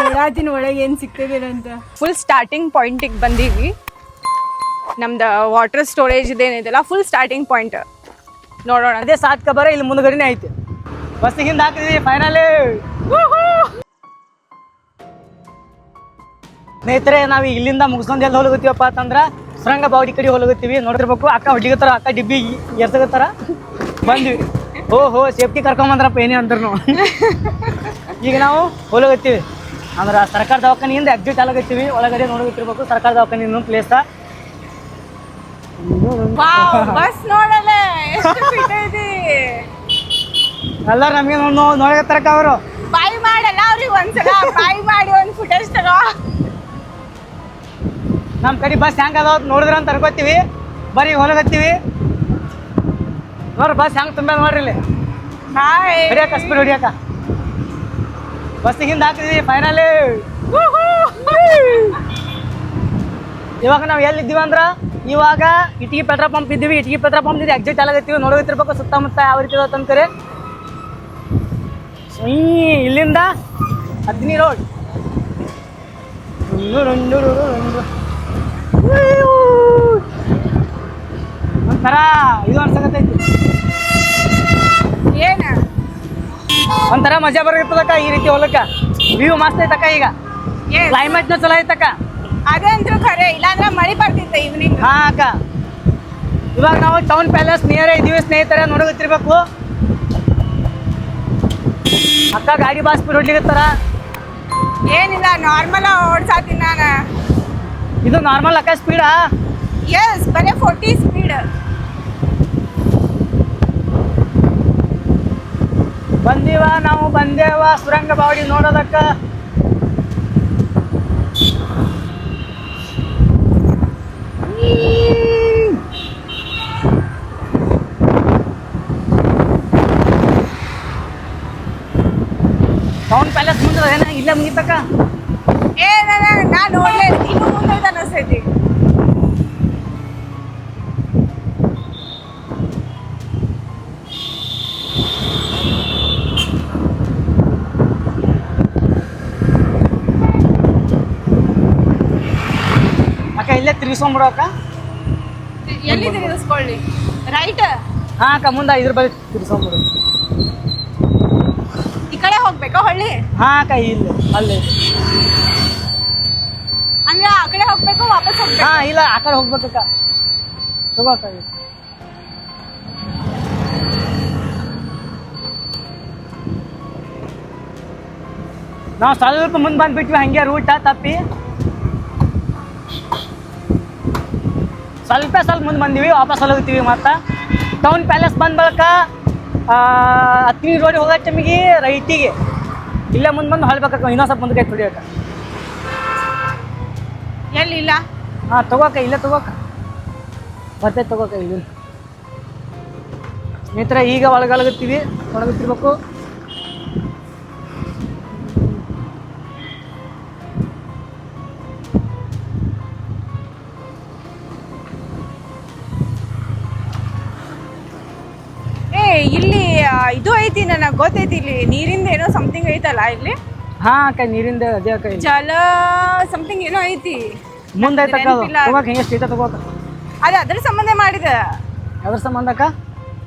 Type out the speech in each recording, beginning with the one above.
ನೋಡಾತಿನ ಒಳಗೆ ಏನ್ ಸಿಗ್ತದೇನೋ ಅಂತ. ಫುಲ್ ಸ್ಟಾರ್ಟಿಂಗ್ ಪಾಯಿಂಟಿಗೆ ಬಂದೀವಿ. ನಮ್ದು ವಾಟರ್ ಸ್ಟೋರೇಜ್ ಇದೇನಿದೆಲ್ಲ ಫುಲ್ ಸ್ಟಾರ್ಟಿಂಗ್ ಪಾಯಿಂಟ್ ನೋಡೋಣ. ಅದೇ ಸಾತ್ ಕಬರ ಇಲ್ಲಿ ಮುಂದ್ಗಡೆನೇ ಐತೆ. ಬಸ್ ಹಿಂದೆ ಹಾಕಿದ್ವಿ ಫೈನಲ್ ಸ್ನೇಹಿತರೆ ನಾವು ಇಲ್ಲಿಂದ ಮುಗಿಸ್ಕೊಂಡು ಎಲ್ಲಿ ಹೋಗುತ್ತೀವಪ್ಪ ಅಂತಂದ್ರ ಸುರಂಗ ಬಾವಡಿ ಕಡೆ ಹೋಗುತ್ತೀವಿ ನೋಡಿರ್ಬೇಕು ಅಕ್ಕ ಹೊಡ್ಲಿಗತ್ತಾರ ಅಕ್ಕ ಡಿಬ್ಬಿ ಎರ್ಸಗತ್ತಾರ ಬಂದ್ವಿ. ಓಹೋ ಹೋ ಸೇಫ್ಟಿ ಕರ್ಕೊಂಬಂದ್ರಪ್ಪ ಏನೇ ಅಂದ್ರು ಈಗ ನಾವು ಹೋಗತ್ತೀವಿ ಅಂದ್ರೆ ಸರ್ಕಾರ ದವಾಖಾನೆಯಿಂದ ಎಕ್ಸಿಟ್ ಆಗತ್ತೀವಿ ಒಳಗಡೆ ನೋಡಗತ್ತಿರ್ಬೇಕು ಸರ್ಕಾರ ದವಾಖಾನೆ ಇನ್ನೊಂದು ಪ್ಲೇಸ ಬಸ್ ನೋಡಲೇ. ಎಲ್ಲ ನಮಗೆ ನೋಡಗತ್ತಾರಕ್ಕ ಅವರು. ಬಾಯಿ ಮಾಡಲ್ಲ ಅವ್ರಿಗೆ ಒಂದ್ಸಲ. ಬಾಯಿ ಮಾಡಿ ಒಂದು ಫುಟೇಜ್ ತಗೋ. ನಮ್ಮ ಕಡೆ ಬಸ್ ಹೆಂಗ್ ಅದಾವ. ನೋಡಿದ್ರ ಅಂತ ಅನ್ಕೋತೀವಿ. ಬರೀ ಹೊಲಗತ್ತೀವಿ ನೋಡ್ರಿ ಬಸ್ ಹೆಂಗ್ ತುಂಬ ನೋಡ್ರಿ ಇಲ್ಲಿ. ಹಾಯ್ ಹೊಡಿಯಕ್ಕ ಸ್ಪೀಡ್ ಹೊಡಿಯಕ್ಕ. ಬಸ್ ಹಿಂದೆ ಹಾಕಿದ್ವಿ ಫೈನಲ್ ಇವಾಗ ನಾವು ಎಲ್ಲಿದ್ದೀವಿ ಅಂದ್ರ, ಇವಾಗ ಇಟಗಿ ಪೆಟ್ರೋಲ್ ಪಂಪ್ ಇದ್ದೀವಿ, ಇಟಗಿ ಪೆಟ್ರೋಲ್ ಪಂಪ್ ಇದೆ ಎಕ್ಸಿಟ್ ಆಗತ್ತೀವಿ ನೋಡೋದಿರ್ಬೇಕು, ಸುತ್ತಮುತ್ತ ಯಾವ ರೀತಿ ಅಂತಂತಾರೆ ಇಲ್ಲಿಂದ ಹದಿನಿ ರೋಡ್ ಒಂಥರ ಇದು ಅನ್ಸಕತ್ತೈತಿ. ಒಂಥರ ಮಜಾ ಬರ್ತದಕ್ಕ ಈ ರೀತಿ ಹೊಲಕ್ಕ? ವ್ಯೂ ಮಸ್ತ್ ಐತಕ್ಕ ಈಗ. ಏನ್ನ ಚಲೋ ಐತಕ್ಕ. ಅದೇ ಅಂದ್ರು ಖರೆ ಇಲ್ಲಾಂದ್ರೆ ಮಳೆ ಬರ್ತಿತ್ತು ಈವ್ನಿಂಗ್ ಹಾ ಅಕ್ಕ. ಇವಾಗ ನಾವು ಟೌನ್ ಪ್ಯಾಲೇಸ್ ನಿಯರ್ ಇದೀವಿ ಸ್ನೇಹಿತರ ನೋಡಗತ್ತಿರ್ಬೇಕು ಅಕ್ಕ ಗಾಡಿ ಬಾಸ್ ಸ್ಪೀಡ್ ಹೊಡ್ಲಿಕತ್ತಾರ ಏನಿಲ್ಲ ನಾರ್ಮಲ್ ಓಡ್ಸಾತೀನಿ ನಾನು. ಇದು ನಾರ್ಮಲ್ ಅಕ್ಕ ಸ್ಪೀಡಾ ಎಸ್ ಬರೀ ಫೋರ್ಟಿ ಸ್ಪೀಡ್ ಬಂದೀವ, ನಾವು ಬಂದೇವ, ಸುರಂಗ ಬಾವಡಿ ನೋಡೋದಕ್ಕ? ಟೌನ್ ಪ್ಯಾಲೇಸ್ ಮುಂದೆ ಏನ ಇಲ್ಲ ಮುಗಿತಕ್ಕ? ಏ ನಾನು ಇಲ್ಲ. ಇನ್ನು ಮುಂದೆ ಅನಿಸ್ತೈತಿ ಅಕ್ಕ ಇಲ್ಲೇ ತಿರ್ಗಿಸ್ಕೊಂಡ್ಬಿಡೋ ಅಕ್ಕ ಎಲ್ಲಿ ತಿರ್ಗಿಸ್ಕೊಳ್ಳಿ? ರೈಟ್ ಹಾ ಅಕ್ಕ ಮುಂದೆ ಇದ್ರ ಬಳಿ ತಿರ್ಗಿಸ್ಕೊಂಡ್ಬಿಡು. ಈ ಕಡೆ ಹೋಗ್ಬೇಕಾ ಹೊಳ್ಳಿ? ಹಾ ಅಕ್ಕ ಇಲ್ಲಿ ಅಲ್ಲಿ. ಅಂದ್ರೆ ಆ ಕಡೆ ಹೋಗ್ಬೇಕು ವಾಪಸ್ ಹೋಗ್ಬೇಕು? ಹಾ ಇಲ್ಲ ಆ ಕಡೆ ಹೋಗ್ಬೇಕಕ್ಕ ತಗೋ ಅಕ್ಕ. ನಾವು ಸ್ವಲ್ಪ ಮುಂದೆ ಬಂದ್ಬಿಟ್ವಿ ಹಂಗೆ ರೂಟ ತಪ್ಪಿ. ಸ್ವಲ್ಪ ಸ್ವಲ್ಪ ಮುಂದೆ ಬಂದೀವಿ ವಾಪಸ್ ಹೋಗ್ತೀವಿ ಮತ್ತೆ. ಟೌನ್ ಪ್ಯಾಲೇಸ್ ಬಂದ ಬಳಿಕ ಹತ್ತಿನ ರೋಡಿಗೆ ಹೋಗೋ ಟೈಮಿಗೆ ರೈಟಿಗೆ ಇಲ್ಲೇ ಮುಂದೆ ಬಂದು ಹೊಳ್ಬೇಕಕ್ಕ ಇನ್ನೊಂದು ಸ್ವಲ್ಪ ಮುಂದಕ್ಕೆ ಹೊಡಿಯಕ್ಕ ಎಲ್ಲಿ ಇಲ್ಲ? ಹಾಂ ತಗೋಕ ಇಲ್ಲ ತಗೋಕ. ಬರ್ತೈತೆ ತಗೋಕ ಇಲ್ಲಿ. ಸ್ನೇಹಿತರೆ ಈಗ ಒಳಗೊಳಗುತ್ತೀವಿ ಒಳಗುತ್ತಿರ್ಬೇಕು. ಇದು ಐತಿ ನನಗೆ ಗೊತ್ತೈತಿ ಇಲ್ಲಿ ನೀರಿಂದ ಏನೋ ಸಮಥಿಂಗ್ ಐತಲ್ಲ ಇಲ್ಲಿ? ಹಾ ಅಕ್ಕ ನೀರಿಂದ ಅದೇ ಅಕ್ಕ ಇಲ್ಲಿ. ಜಲ ಸಮಥಿಂಗ್ ಏನೋ ಐತಿ. ಮುಂದೆ ಅದು. ನೆನಪಿಲ್ಲ. ತಗೋಕ ಹಿಂಗೆ ಸ್ಟೇಟ ತಗೋಕ. ಅದು ಅದ್ರ ಸಂಬಂಧ ಮಾಡಿದ. ಅದ್ರ ಸಂಬಂಧ ಅಕ್ಕ?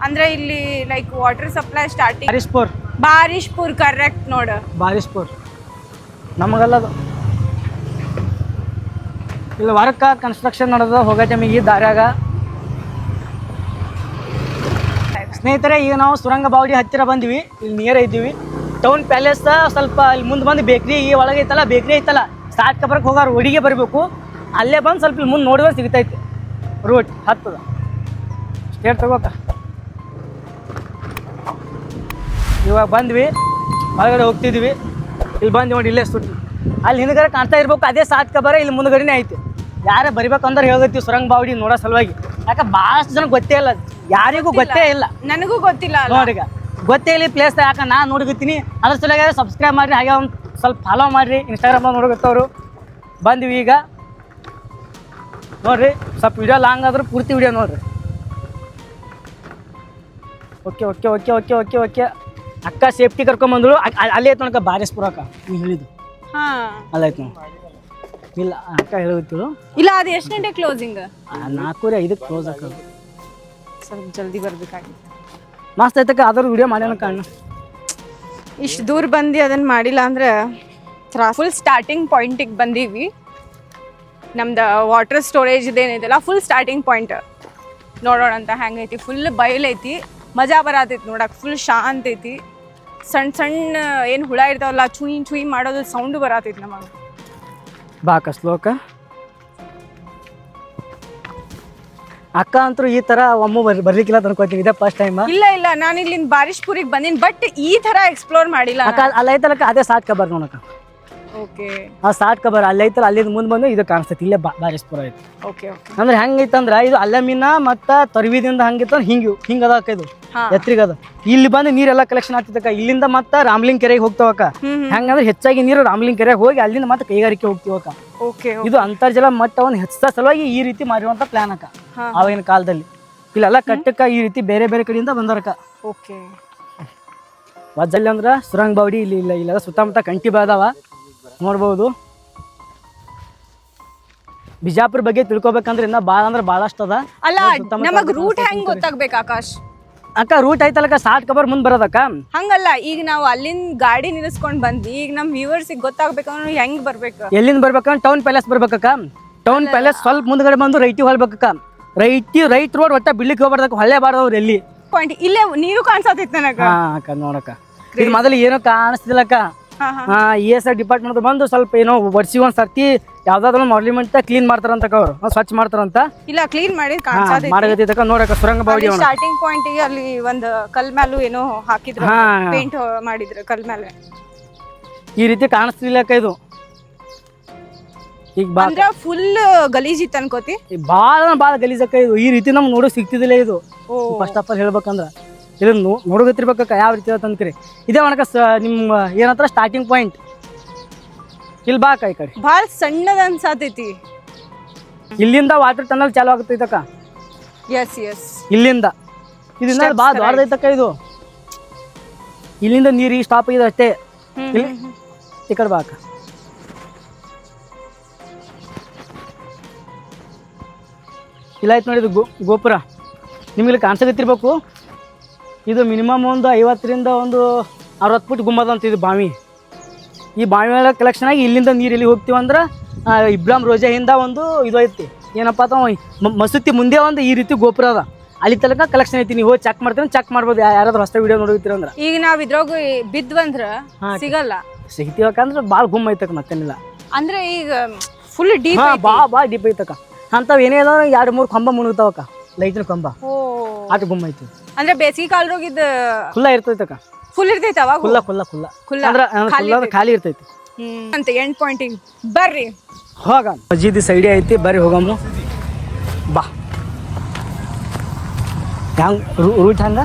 ಅಂದ್ರೆ ಇಲ್ಲಿ like water supply starting Barispur. Barishpur correct ನೋಡು. ಬಾರಿಸ್ಪುರ್. ನಮಗಲ್ಲದು ಇಲ್ಲಿ ವರ್ಕ ಕನ್ಸ್ಟ್ರಕ್ಷನ್ ನಡೆದು ಹೋಗೋ ಟೈಮಿಗೆ ದಾರ್ಯಾಗ. ಸ್ನೇಹಿತರೆ, ಈಗ ನಾವು ಸುರಂಗ ಬಾವಡಿ ಹತ್ತಿರ ಬಂದ್ವಿ. ಇಲ್ಲಿ ನಿಯರ್ ಇದ್ದೀವಿ. ಟೌನ್ ಪ್ಯಾಲೇಸ್ ಸ್ವಲ್ಪ ಇಲ್ಲಿ ಮುಂದೆ ಬಂದು ಬೇಕ್ರಿ, ಈ ಒಳಗೆ ಐತಲ್ಲ, ಬೇಕ್ರಿ ಐತಲ್ಲ. ಸ್ಟಾರ್ಟ್ ಕಬರಕ್ಕೆ ಹೋಗೋರು, ಹುಡುಗಿ ಬರಬೇಕು. ಅಲ್ಲೇ ಬಂದು ಸ್ವಲ್ಪ ಇಲ್ಲಿ ಮುಂದೆ ನೋಡಿದ್ರೆ ಸಿಗ್ತೈತೆ. ರೂಟ್ ಹತ್ತದ. ಸ್ಟೇಟ್ ತಗೋಕ. ಇವಾಗ ಬಂದ್ವಿ. ಒಳಗಡೆ ಹೋಗ್ತಿದ್ವಿ. ಇಲ್ಲಿ ಬಂದು ನೋಡಿ, ಇಲ್ಲೇ ಸುಟ್ಟು ಅಲ್ಲಿ ಹಿಂದ್ಗಡೆ ಕಾಣ್ತಾ ಇರ್ಬೇಕು, ಅದೇ ಸಾತ್ ಕಬರ ಇಲ್ಲಿ ಮುಂದ್ಗಡೆನೇ ಐತಿ. ಯಾರೇ ಬರಿಬೇಕಂದ್ರೆ ಹೇಳ್ತೀವಿ ಸುರಂಗ ಬಾವಡಿ ನೋಡೋ ಸಲುವಾಗಿ. ಯಾಕೆ ಭಾಳಷ್ಟು ಜನ ಗೊತ್ತೇ ಇಲ್ಲ ಯಾರಿಗೂ ಗೊತ್ತೇ ಇಲ್ಲ. ನನಗೂ ಗೊತ್ತಿಲ್ಲ ನೋಡಿ ಗೊತ್ತೇ ಇಲ್ಲ ಪ್ಲೇಸ್ ಯಾಕೆ ನಾನು ನೋಡ್ಗತ್ತೀನಿ ಅದ್ರ ಸಲುವಾಗಿ ಸಬ್ಸ್ಕ್ರೈಬ್ ಮಾಡಿರಿ ಹಾಗೆ ಒಂದು ಸ್ವಲ್ಪ ಫಾಲೋ ಮಾಡಿರಿ. ಇನ್ಸ್ಟಾಗ್ರಾಮ್ ನೋಡಗತ್ತವ್ರು ಬಂದ್ವಿ ಈಗ. ನೋಡ್ರಿ ಸ್ವಲ್ಪ ವಿಡಿಯೋ ಲಾಂಗ್ ಆದ್ರೂ ಪೂರ್ತಿ ವಿಡಿಯೋ ನೋಡ್ರಿ. Okay okay okay okay okay okay ಅಕ್ಕ ಸೇಫ್ಟಿ ಕರ್ಕೊಂಬಂದ್ರು ಅ- ಅ- ಅಲ್ಲೇ ಐತೆ ನೋಡಕ್ಕ ಬಾರಿಸ್ಪುರ ಅಕ್ಕ. ನೀವು ಹೇಳಿದ್ದು. ಹಾ. ನಾವು ಇಲ್ಲ ಅಕ್ಕ ಹೇಳುತ್ತಿರು ಇಲ್ಲ ಅದು ಎಷ್ಟು ಗಂಟೆ ಕ್ಲೋಸಿಂಗ್ ನಾಲ್ಕೂವರೆ ಐದಕ್ಕೆ ಕ್ಲೋಸ್ ಹಾಕೋದು ಸ್ವಲ್ಪ ಜಲ್ದಿ ಬರ್ಬೇಕಾಗಿತ್ತು. ಮಸ್ತ್ ಐತಕ್ಕ ಅದ್ರ ವಿಡಿಯೋ ಮಾಡ್ಯಾನ ಕಾಣ ಇಷ್ಟು ದೂರ ಬಂದು ಅದನ್ನ ಮಾಡಿಲ್ಲ ಅಂದ್ರೆ ಫುಲ್ ಸ್ಟಾರ್ಟಿಂಗ್ ಪಾಯಿಂಟಿಗೆ ಬಂದೀವಿ. ನಮ್ದು ವಾಟರ್ ಸ್ಟೋರೇಜ್ ಇದೇನಿದೆಲ್ಲ ಫುಲ್ ಸ್ಟಾರ್ಟಿಂಗ್ ಪಾಯಿಂಟ್ ನೋಡೋಣ ಅಂತ ಹೆಂಗೈತಿ ಫುಲ್ ಬಯಲೈತಿ. ಮಜಾ ಬರತೈತಿ ನೋಡಕ್ಕೆ ಫುಲ್ ಶಾಂತ ಐತಿ ಸಣ್ಣ ಸಣ್ಣ ಏನು ಹುಳ ಇರ್ತಾವಲ್ಲ ಚುಯಿ ಚುಯಿ ಮಾಡೋದು ಸೌಂಡ್ ಬರತೈತಿ ನಮಗೆ. ಬಾಕ ಅಕ್ಕ. ಅಕ್ಕ ಅಂತೂ ಈ ತರ ಒಮ್ಮೆ ಬರ್ ಬರ್ಲಿಕ್ಕಿಲ್ಲ ಅಂತ ಅನ್ಕೋತೀನಿ ಇದೇ ಫಸ್ಟ್ ಟೈಮ್ ಇಲ್ಲ ಇಲ್ಲ. ನಾನು ಇಲ್ಲಿಂದ ಬಾರಿಶ್ಪುರಿಗೆ ಬಂದಿನಿ ಬಟ್ ಈ ತರ ಎಕ್ಸ್ಪ್ಲೋರ್ ಮಾಡಿಲ್ಲ ಅಕ್ಕ ಅಲ್ಲಿ ಐತಲಕ್ಕ ಅದೇ ಸಾಕ ಬರ್ ನೋಡಕ್ಕ. ಆ ಸಾಟ್ ಕಬರ್ ಅಲ್ಲಿ ಐತಲ್ಲ ಅಲ್ಲಿಂದ ಮುಂದೆ ಬಂದು ಇದು ಕಾಣಿಸ್ತೈತಿ ಇಲ್ಲೇ ಬಾರಿಸ್ಪುರ ಐತಿ. ಓಕೆ ಅಂದ್ರೆ ಹೆಂಗೈತಂದ್ರ ಇದು ಅಲ್ಲಮಿನ ಮತ್ತ ತರ್ವಿದಿಂದ ಹಂಗಿತ್ತ ಹಿಂಗ ಹಿಂಗ ಅದಕ್ಕ ಇದು. ಅದ. ಇಲ್ಲಿ ಬಂದು ನೀರೆಲ್ಲ ಕಲೆಕ್ಷನ್ ಆಗ್ತಿದ್ದಕ್ಕ ಇಲ್ಲಿಂದ ಮತ್ತ ರಾಮ್ಲಿಂಗ್ ಕೆರೆಗೆ ಹೋಗ್ತಾವಕ್ಕ ಹೆಂಗಂದ್ರೆ ಹೆಚ್ಚಾಗಿ ನೀರು ರಾಮ್ಲಿಂಗ್ ಕೆರೆಗೆ ಹೋಗಿ ಅಲ್ಲಿಂದ ಮತ್ತೆ ಕೈಗಾರಿಕೆ ಹೋಗ್ತಿವಕ್ಕ ಓಕೆ ಇದು ಅಂತರ್ಜಲ ಮಟ್ಟವನ್ನು ಹೆಚ್ಚಿಸ ಸಲುವಾಗಿ ಈ ರೀತಿ ಮಾಡಿರುವಂತ ಪ್ಲಾನ್ ಅಕ್ಕ. ಆವಾಗಿನ ಕಾಲದಲ್ಲಿ. ಇಲ್ಲೆಲ್ಲ ಕಟ್ಟಕ್ಕ ಈ ರೀತಿ ಬೇರೆ ಬೇರೆ ಕಡೆಯಿಂದ ಬಂದರಕ್ಕ ಓಕೆ. ವಜ್ಜಲ್ಲಿ ಅಂದ್ರ ಸುರಂಗ್ ಬಾವಡಿ ಇಲ್ಲಿ ಇಲ್ಲ ಇಲ್ಲ ಸುತ್ತಮುತ್ತ ಕಂಟಿ ಬಾದಾವ ನೋಡ್ಬೋದು. ಬಿಜಾಪುರ ಬಗ್ಗೆ ತಿಳ್ಕೊಬೇಕಂದ್ರೆ ಇನ್ನ ಭಾಳ ಅಂದ್ರೆ ಭಾಳಷ್ಟು ಅದ. ಅಲ್ಲ ನಮಗ್ ರೂಟ್ ಹೆಂಗ್ ಗೊತ್ತಾಗ್ಬೇಕು ಆಕಾಶ್? ಅಕ್ಕ ರೂಟ್ ಐತಲಕ್ಕ ಸಾಟ್ ಕಬರ್ ಮುಂದ್ ಬರೋದಕ್ಕ? ಹಂಗಲ್ಲ ಈಗ ನಾವು ಅಲ್ಲಿಂದ ಗಾಡಿ ನಿಲ್ಲಿಸ್ಕೊಂಡ್ ಬಂದ್ವಿ ಈಗ ನಮ್ ವ್ಯೂವರ್ಸ್ ಗೊತ್ತಾಗ್ಬೇಕಂದ್ರೆ ಹೆಂಗ್ ಬರ್ಬೇಕು? ಎಲ್ಲಿಂದ ಬರ್ಬೇಕಂದ್ರೆ ಟೌನ್ ಪ್ಯಾಲೇಸ್ ಬರ್ಬೇಕಕ್ಕ. ಟೌನ್ ಪ್ಯಾಲೇಸ್ ಸ್ವಲ್ಪ ಮುಂದ್ಗಡೆ ಬಂದು ರೈಟಿ ಹೊಲ್ಬೇಕಕ್ಕ. ರೈಟಿ ರೈಟ್ ರೋಡ್ ಒಟ್ಟ ಬಿಡ್ಲಿಕ್ಕೆ ಹೋಗ್ಬಾರ್ದಕ್ಕ ಹೊಳ್ಳೆ ಬಾರ್ದವ್ರು ಎಲ್ಲಿ? ಪಾಯಿಂಟ್ ಇಲ್ಲೇ ನೀರು ಕಾಣಿಸತೈತಿ ನನಗ. ನೋಡಕ್ಕ. ಇದು ಮೊದಲು ಏನೋ ಕಾಣಿಸ್ತಿಲ್ಲಕ್ಕ. ಇ ಎಸ್ ಐ ಡಿಪಾರ್ಟ್ಮೆಂಟ್ ಬಂದು ಸ್ವಲ್ಪ ಏನೋ ವರ್ಷಿ ಒಂದ್ ಸರ್ತಿ ಯಾವ್ದಾದ್ರು ಮಾರ್ಲಿಮೆಂಟ್ ಕ್ಲೀನ್ ಮಾಡ್ತಾರಂತ ಅವ್ರು. ಸ್ವಚ್ಛ ಮಾಡ್ತಾರಂತ. ಇಲ್ಲ ಕ್ಲೀನ್ ಮಾಡಿ ಮಾಡಿ ಮಾಡಗತ್ತಿದ್ದಕ್ಕ ನೋಡಕ್ಕ ಸುರಂಗ ಬಾವಿ ಸ್ಟಾರ್ಟಿಂಗ್ ಪಾಯಿಂಟ್ಗೆ ಅಲ್ಲಿ ಒಂದ್ ಕಲ್ ಮ್ಯಾಲು ಏನೋ ಹಾಕಿದ್ರು. ಪೇಂಟ್ ಮಾಡಿದ್ರು ಕಲ್ ಮೇಲೆ ಈ ರೀತಿ ಕಾಣಿಸ್ತಿಲ್ಲ ಇದು. ಈಗ ಬಾ ಅಂದ್ರ ಫುಲ್ ಗಲೀಜ್ ಇತ್ತು ಅನ್ಕೋತಿ ಭಾಳ ಭಾಳ ಗಲೀಜಕ್ಕ ಇದು. ಈ ರೀತಿ ನಮ್ಗೆ ನೋಡೋಕ್ ಸಿಗ್ತಿದಿಲ್ಲ ಇದು. ಫಸ್ಟ್ ಆಫ್ ಆಲ್ ಹೇಳ್ಬೇಕಂದ್ರ. ಇದನ್ನ ನೋ ನೋಡೋಗತ್ತಿರ್ಬೇಕಕ್ಕ ಯಾವ ರೀತಿ ಅಂತಂದ್ರಿ ಇದೇ ಒಣಕ ಸ ನಿಮ್ಮ ಏನಂತಾರ ಸ್ಟಾರ್ಟಿಂಗ್ ಪಾಯಿಂಟ್ ಇಲ್ಲಿ ಬಾ ಈ ಕಡೆ. ಭಾಳ ಸಣ್ಣದ ಅನ್ಸಾತೈತಿ. ಇಲ್ಲಿಂದ ವಾಟರ್ ಟನಲ್ ಚಾಲು ಆಗತ್ತೈತಕ್ಕ ಎಸ್ ಎಸ್ ಇಲ್ಲಿಂದ. ಇದನ್ನ ಬಾ ಭಾಳ ತರ ದೊಡ್ಡದೈತಕ್ಕ ಇದು. ಇಲ್ಲಿಂದ ನೀರು ಸ್ಟಾಪ್ ಆಗಿದೆ ಅಷ್ಟೇ. ಇಲ್ಲಿ ಈ ಕಡೆ ಬಾಕ ಇಲ್ಲ ಆಯ್ತು ನೋಡಿ ಇದು ಗೋ ಗೋಪುರ. ನಿಮಗೆ ಕಾಣಿಸಕತ್ತಿರ್ಬೇಕು. ಇದು ಮಿನಿಮಮ್ ಒಂದು ಐವತ್ತರಿಂದ ಒಂದು ಅರವತ್ತು ಫುಟ್ ಗುಂಬದ ಅಂತ ಇದು ಬಾವಿ. ಈ ಬಾವಿ ಮೇಲೆ ಕಲೆಕ್ಷನ್ ಆಗಿ ಇಲ್ಲಿಂದ ನೀರು ಇಲ್ಲಿ ಹೋಗ್ತೀವಿ ಅಂದ್ರೆ ಆ, ಇಬ್ರಾಮ್ ರೋಜಾಯಿಂದ ಒಂದು ಇದು ಐತಿ. ಏನಪ್ಪ ಅಂತ ಮಸೂತಿ ಮುಂದೆ ಒಂದು ಈ ರೀತಿ ಗೋಪುರ ಅದ. ಅಲ್ಲಿ ತನಕ ಕಲೆಕ್ಷನ್ ಐತಿ ನೀವು ಹೋಗಿ ಚೆಕ್ ಮಾಡ್ತೀನಿ ಚೆಕ್ ಮಾಡ್ಬೋದು. ಯಾರಾದ್ರೂ ಹೊಸ ವಿಡಿಯೋ ನೋಡಿರ್ತೀರ ಅಂದ್ರೆ. ಈಗ ನಾವು ಇದ್ರಾಗ ಬಿದ್ವಂದ್ರ. ಸಿಗಲ್ಲ. ಸಿಗ್ತೀವಕ್ಕಂದ್ರೆ ಭಾಳ ಗುಮ್ಮ ಐತಕ್ಕ ಮತ್ತೇನಿಲ್ಲ. ಅಂದ್ರೆ ಈಗ ಫುಲ್ ಡೀಪ್ ಬಾ ಬಾ ಡೀಪ್ ಐತಕ್ಕ. ಅಂಥವು ಏನೇ ಎರಡು ಮೂರು ಕಂಬ ಮುಳುಗ್ತಾವಕ್ಕ ಲೈಟಿನ ಕಂಬ. ಆಟ ಗುಮ್ಮ ಐತಿ. ಅಂದ್ರೆ ಬೇಸಿಗೆ ಕಾಲದಾಗ ಇದ್ ಖುಲ್ಲ ಇರ್ತೈತಕ್ಕ ಫುಲ್ ಇರ್ತೈತಿ ಅವಾಗ? ಖುಲ್ಲ ಖುಲ್ಲ ಖುಲ್ಲ. ಖುಲ್ಲ. ಅಂದ್ರೆ ಖಾಲಿ ಖುಲ್ಲ ಖಾಲಿ ಇರ್ತೈತಿ. ಹ್ಮ್. ಅಂತ ಎಂಡ್ ಪಾಯಿಂಟಿಂಗ್ ಬರ್ರಿ. ಹೋಗ. ಮಜೀದಿ ಸೈಡೇ ಐತಿ ಬರ್ರಿ ಹೋಗಮ್ಮ ಬಾ. ಹ್ಯಾಂಗ ರೂಟ್ ಹಂಗ?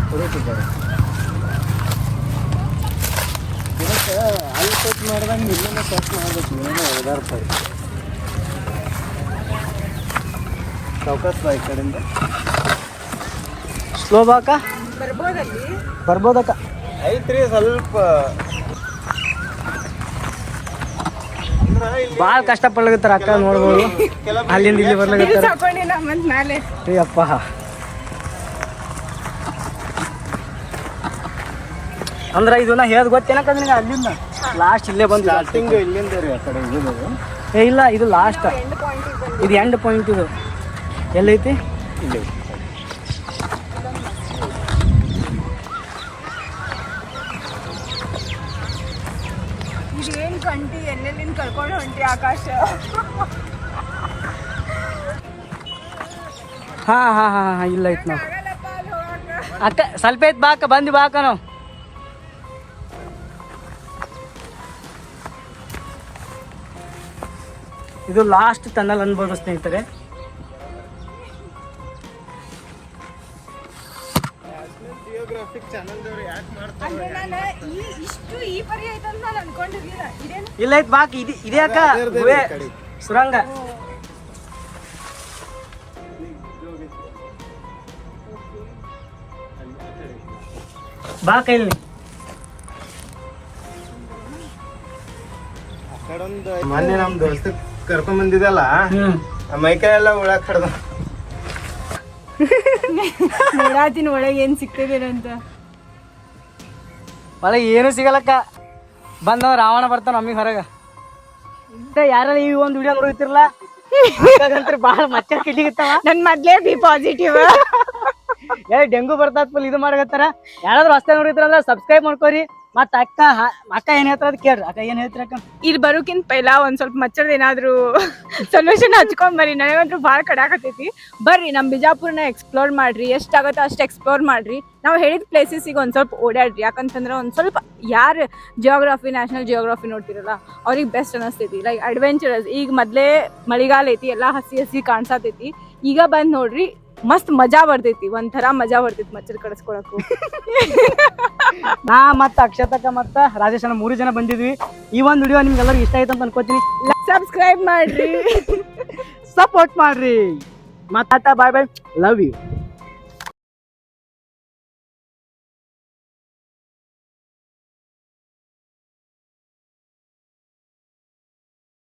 ಸ್ಲೋ ಬಾಕ ಬರ್ಬೋದಲ್ಲಿ ಬರ್ಬೋದಕ್ಕ. ಐತ್ರಿ ಸ್ವಲ್ಪ. ಭಾಳ ಕಷ್ಟ ಪಡ್ಲಾಗತ್ತಾರ ಅಕ್ಕ ನೋಡ್ಬೋದು. ಅಲ್ಲಿಂದ ಇಲ್ಲಿ ಬರ್ಲಾಗತ್ತಾರ ಅಯ್ಯಪ್ಪ. ಅಪ್ಪ ಅಂದ್ರ ಇದು ನಾ ಹೇಳ್ದ ಗೊತ್ತೇನಕ್ಕ ನಿನಗೆ ಅಲ್ಲಿಂದ? ಲಾಸ್ಟ್ ಇಲ್ಲೇ ಬಂದು ಸ್ಟಾರ್ಟಿಂಗ್ ಇಲ್ಲಿಂದ ರೀ ಆ ಕಡೆ ಏ ಇಲ್ಲ ಇದು ಲಾಸ್ಟ್ ಇದು ಎಂಡ್ ಪಾಯಿಂಟ್ ಇದು. ಎಲ್ಲೈತಿ? ಇಲ್ಲಿ. ಕಂಟಿ ಎಲ್ಲೆಲ್ಲಿಂದ ಕರ್ಕೊಂಡು ಹೊಂಟಿ ಆಕಾಶ ಹಾ ಹಾ ಹಾ ಹಾ, ಇಲ್ಲ ಐತ್ ನಾವು ಅಕ್ಕ, ಸ್ವಲ್ಪ ಐತ್ ಬಾಕ ಬಂದು ಬಾಕ ನಾವು. ಇದು ಲಾಸ್ಟ್ ಟನಲ್ ಅನ್ಬೋದು ಸ್ನೇಹಿತರೆ. ಇಲ್ಲ ಐತ್ ಬಾಕ್. ಇದು ಇದೇ ಅಕ್ಕ ಗುಹೆ, ಸುರಂಗ. ಬಾ ಕೈಲಿ ಕಡೊಂದು ಮೊನ್ನೆ ನಮ್ ದೋಸ್ತ ಕರ್ಕೊಂಡ್ ಬಂದಿದ್ದಲ್ಲ ಮೈಕೈ ಎಲ್ಲ ಒಳಗ್ ಕಡ್ದ ನೋಡಾತಿನ ಒಳಗೆ ಏನ್ ಅಂತ ಒಳಗೆ ಏನು ಸಿಗಲ್ಲಕ್ಕ. ಬಂದವ ರಾವಣ ಬರ್ತಾನ ನಮಗೆ ಹೊರಗೆ. ಯಾರಲ್ಲ ಈ ಒಂದು ವಿಡಿಯೋ ನೋಡುತ್ತಿರಲ್ಲ ಹಾಗಂತ್ರ ಬಹಳ ಮಚ್ಚ ಕಿಡ್ಲಿಗಿತ್ತಾವ ನನ್ ಮೊದ್ಲೇ ಬಿ ಪಾಸಿಟಿವ್ ಏ ಡೆಂಗು ಬರ್ತದ ಫುಲ್ ಇದು ಮಾಡಕತ್ತಾರ. ಯಾರಾದ್ರೂ ನೋಡಿದ್ರ ಅಂದ್ರೆ ಸಬ್ಸ್ಕ್ರೈಬ್ ಮಾಡ್ಕೋರಿ. ಮತ್ತ ಅಕ್ಕ ಅಕ್ಕ ಏನ್ ಹೇಳ್ತಾರ ಅದ್ ಕೇಳ್ರಿ. ಅಕ್ಕ ಏನ್ ಹೇಳ್ತೀರ ಅಕ್ಕ? ಇಲ್ಲಿ ಬರೋಕಿಂತ ಪೈಲ ಒಂದ್ ಸ್ವಲ್ಪ ಮಚ್ಚರ್ದ ಏನಾದ್ರು ಸೊಲ್ಯೂಷನ್ ಹಚ್ಕೊಂಡ್ ಬರ್ರಿ. ನನಗಂತೂ ಭಾಳ ಕಡಾಕತೈತಿ ಬರ್ರಿ ನಮ್ ಬಿಜಾಪುರ್ನ ಎಕ್ಸ್ಪ್ಲೋರ್ ಮಾಡ್ರಿ. ಎಷ್ಟಾಗತ್ತೋ ಅಷ್ಟು ಎಕ್ಸ್ಪ್ಲೋರ್ ಮಾಡ್ರಿ. ನಾವು ಹೇಳಿದ ಪ್ಲೇಸಸ್ಗೆ ಒಂದ್ ಸ್ವಲ್ಪ ಓಡಾಡ್ರಿ. ಯಾಕಂತಂದ್ರೆ ಒಂದ್ ಸ್ವಲ್ಪ ಯಾರು ಜಿಯೋಗ್ರಫಿ ನ್ಯಾಷನಲ್ ಜಿಯೋಗ್ರಫಿ ನೋಡ್ತಿರಲ್ಲ ಅವ್ರಿಗೆ ಬೆಸ್ಟ್ ಅನಸ್ತೈತಿ ಲೈಕ್ ಅಡ್ವೆಂಚರಸ್ ಈಗ ಮೊದ್ಲೇ ಮಳಿಗಾಲ ಐತಿ ಎಲ್ಲಾ ಹಸಿ ಹಸಿ ಕಾಣ್ಸಾತೈತಿ. ಈಗ ಬಂದ್ ನೋಡ್ರಿ ಮಸ್ತ್ ಮಜಾ ಬರ್ತೈತಿ. ಒಂಥರ ಮಜಾ ಬರ್ತೈತಿ ಮಚ್ಚರ್ ಕಡಿಸ್ಕೊಳಕು ನಾ ಮತ್ತ ಅಕ್ಷತಕ್ಕ ಮತ್ತ ರಾಜೇಶ್ ಅಣ್ಣ ಮೂರು ಜನ ಬಂದಿದ್ವಿ. ಈ ಒಂದು ವಿಡಿಯೋ ನಿಮ್ಗೆಲ್ಲರಿಗೂ ಇಷ್ಟ ಆಯ್ತು ಅಂತ ಅನ್ಕೋತೀನಿ. ಸಬ್ಸ್ಕ್ರೈಬ್ ಮಾಡ್ರಿ. ಸಪೋರ್ಟ್ ಮಾಡ್ರಿ. ಮತ್ತ ಬಾಯ್ ಬಾಯ್ ಲವ್ ಯು